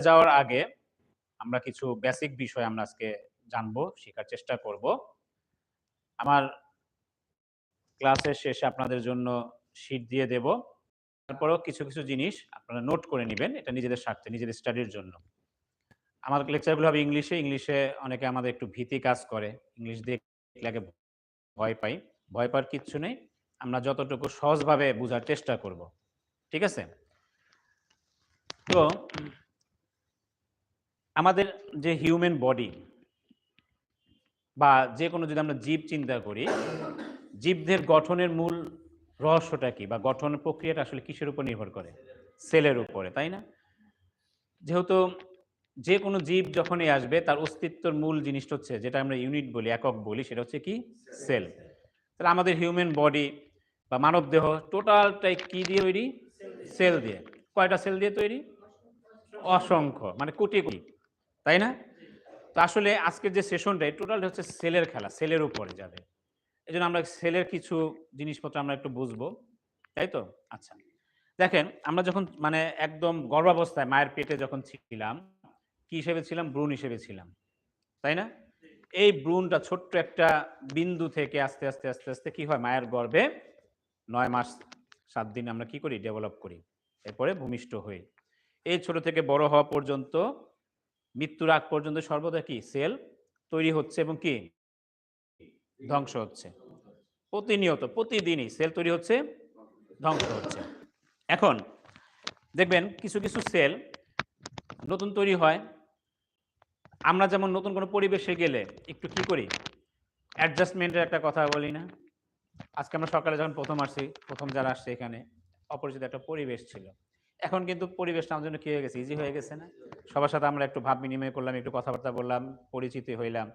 যাওয়ার আগে আমরা কিছু বেসিক বিষয় আমরা আজকে জানব, শেখার চেষ্টা করব। আমার ক্লাসের শেষে আপনাদের জন্য শীট দিয়ে দেব। তারপরেও কিছু কিছু জিনিস আপনারা নোট করে নেবেন, এটা নিজেদের স্বার্থে, নিজেদের স্টাডির জন্য। আমার লেকচারগুলো হবে ইংলিশে ইংলিশে অনেকে আমাদের একটু ভীতি কাজ করে। ইংলিশ আগে ভয় পাই। ভয় পাওয়ার কিচ্ছু নেই। আমরা যতটুকু সহজভাবে বোঝার চেষ্টা করব। ঠিক আছে? তো আমাদের যে হিউম্যান বডি বা যে কোনো যদি আমরা জীব চিন্তা করি, জীবদের গঠনের মূল রহস্যটা কি বা গঠন প্রক্রিয়াটা আসলে কিসের উপর নির্ভর করে? সেলের উপরে, তাই না? যেহেতু যে কোনো জীব যখনই আসবে, তার অস্তিত্বর মূল জিনিসটা হচ্ছে, যেটা আমরা ইউনিট বলি, একক বলি, সেটা হচ্ছে কি? সেল। তাহলে আমাদের হিউম্যান বডি বা মানব দেহ টোটালটাই কি দিয়ে তৈরি? সেল দিয়ে। কয়টা সেল দিয়ে তৈরি? অসংখ্য মানে কোটি কোটি। তাই না? তো আসলে আজকের যে সেশনটা টোটাল হচ্ছে সেলের খেলা, সেলের উপরে যাবে। এই জন্য আমরা সেলের কিছু জিনিসপত্র আমরা একটু বুঝব, তাই তো? আচ্ছা। দেখেন, আমরা যখন মানে একদম গর্ভাবস্থায় মায়ের পেটে যখন ছিলাম, কি হিসেবে ছিলাম? ব্রুন হিসেবে ছিলাম, তাই না? এই ব্রুনটা ছোট্ট একটা বিন্দু থেকে আস্তে আস্তে আস্তে আস্তে কি হয়? মায়ের গর্ভে নয় মাস, সাত দিন আমরা কি করি? ডেভেলপ করি। এরপরে ভূমিষ্ঠ হই। এই ছোট থেকে বড় হওয়া পর্যন্ত মৃত্যুর আগ পর্যন্ত সর্বদা কি? সেল তৈরি হচ্ছে এবং কি? ধ্বংস হচ্ছে। প্রতিনিয়ত, প্রতিদিনই সেল তৈরি হচ্ছে, ধ্বংস হচ্ছে। এখন দেখবেন কিছু কিছু সেল নতুন তৈরি হয়। আমরা যেমন নতুন কোনো পরিবেশে গেলে একটু কি করি? অ্যাডজাস্টমেন্টের একটা কথা বলি না। আজকে আমরা সকালে যখন প্রথম আসছি, প্রথম যারা আসছে এখানে, অপরিচিত একটা পরিবেশ ছিল। এখন কিন্তু পরিবেশটা আমার জন্য কি হয়ে গেছে? ইজি হয়ে গেছে না? সবার সাথে আমরা একটু ভাব বিনিময় করলাম একটু কথাবার্তা বললাম পরিচিতি হইলাম।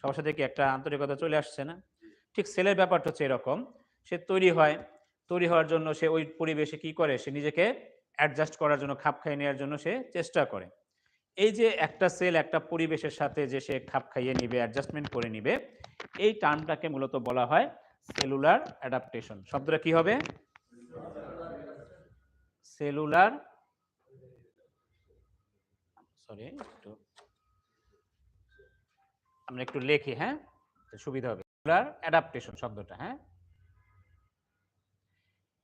সবার সাথে কি একটা আন্তরিকতা চলে আসছে না? ঠিক সেলের ব্যাপারটা হচ্ছে এরকম সে তৈরি হয় তৈরি হওয়ার জন্য সে ওই পরিবেশে কি করে? সে নিজেকে অ্যাডজাস্ট করার জন্য খাপ খাইয়ে নেওয়ার জন্য সে চেষ্টা করে। এই যে একটা সেল একটা পরিবেশের সাথে যে সে খাপ খাইয়ে নিবে অ্যাডজাস্টমেন্ট করে নিবে এই টার্মটাকে মূলত বলা হয় সেলুলার অ্যাডাপ্টেশন শব্দটা কি হবে? সেলুলার সরি একটু, আমরা একটু লেখি হ্যাঁ? সুবিধা হবে। সেলুলার অ্যাডাপ্টেশন শব্দটা হ্যাঁ?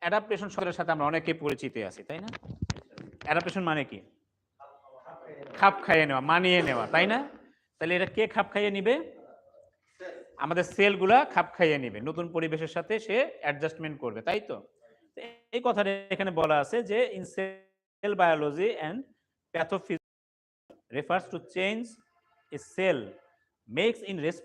অ্যাডাপ্টেশন শব্দের সাথে আমরা অনেকে পরিচিত আছি, তাই না? অ্যাডাপ্টেশন মানে কি? খাপ খাইয়ে নেওয়া, মানিয়ে নেওয়া, তাই না? তাহলে এটা কে খাপ খাইয়ে নিবে? আমাদের সেলগুলা খাপ খাইয়ে নিবে। নতুন পরিবেশের সাথে সে অ্যাডজাস্টমেন্ট করবে, তাই তো? এই কথাটা এখানে বলা আছে যে in cell biology and প্যাথোফিজ refers to change a cell makes in response